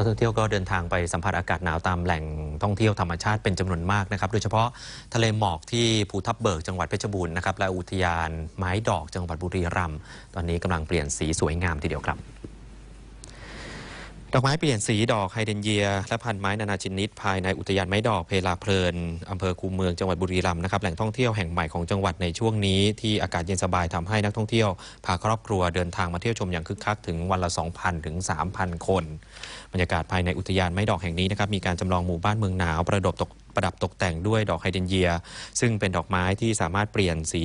นักท่องเที่ยวก็เดินทางไปสัมผัสอากาศหนาวตามแหล่งท่องเที่ยวธรรมชาติเป็นจำนวนมากนะครับโดยเฉพาะทะเลหมอกที่ภูทับเบิกจังหวัดเพชรบูรณ์นะครับและอุทยานไม้ดอกจังหวัดบุรีรัมย์ตอนนี้กำลังเปลี่ยนสีสวยงามทีเดียวครับ ดอกไม้เปลี่ยนสีดอกไฮเดรนเยีย และพันไม้นานาชนิด ภายในอุทยานไม้ดอกเพลาเพลินอำเภอคูเมืองจังหวัดบุรีรัมย์นะครับแหล่งท่องเที่ยวแห่งใหม่ของจังหวัดในช่วงนี้ที่อากาศเย็นสบายทำให้นักท่องเที่ยว พาครอบครัวเดินทางมาเที่ยวชมอย่างคึกคักถึงวันละ 2,000 ถึง 3,000 คน บรรยากาศภายในอุทยานไม้ดอกแห่งนี้นะครับมีการจำลองหมู่บ้านเมืองหนาวประดับตก ประดับตกแต่งด้วยดอกไฮเดรนเยีย ซึ่งเป็นดอกไม้ที่สามารถเปลี่ยนสี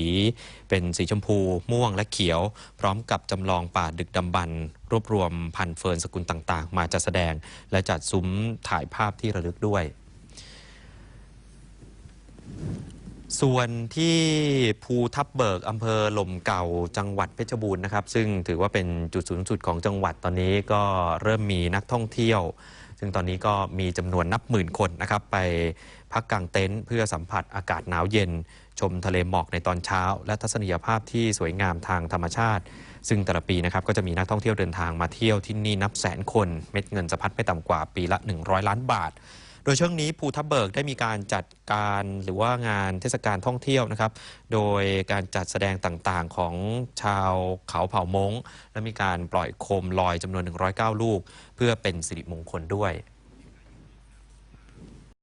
เป็นสีชมพู ม่วงและเขียว พร้อมกับจำลองป่าดึกดำบรรพ์รวบรวมพันเฟิร์นสกุลต่างๆ มาจัดแสดง และจัดซุ้มถ่ายภาพที่ระลึกด้วยส่วนที่ภูทับเบิกอำเภอหล่มเก่าจังหวัดเพชรบูรณ์นะครับ ซึ่งถือว่าเป็นจุดสูงสุดของจังหวัดตอนนี้ก็เริ่มมีนักท่องเที่ยว ซึ่งตอนนี้ก็มีจำนวนนับหมื่นคนนะครับไปพักกางเต็นท์เพื่อสัมผัสอากาศหนาวเย็น ชมทะเลหมอกในตอนเช้า และทัศนียภาพที่สวยงามทางธรรมชาติ ซึ่งแต่ละปีนะครับก็จะมีนักท่องเที่ยวเดินทางมาเที่ยวที่นี่นับแสนคน เม็ดเงินสะพัดไม่ต่ำกว่าปีละ 100 ล้านบาท โดยช่วงนี้ภูทับเบิกได้มีการจัดการหรือว่างานเทศกาลท่องเที่ยวนะครับ โดยการจัดแสดงต่างๆของชาวเขาเผ่ามงและมีการปล่อยโคมลอยจำนวน 109 ลูก เพื่อเป็นสิริมงคลด้วย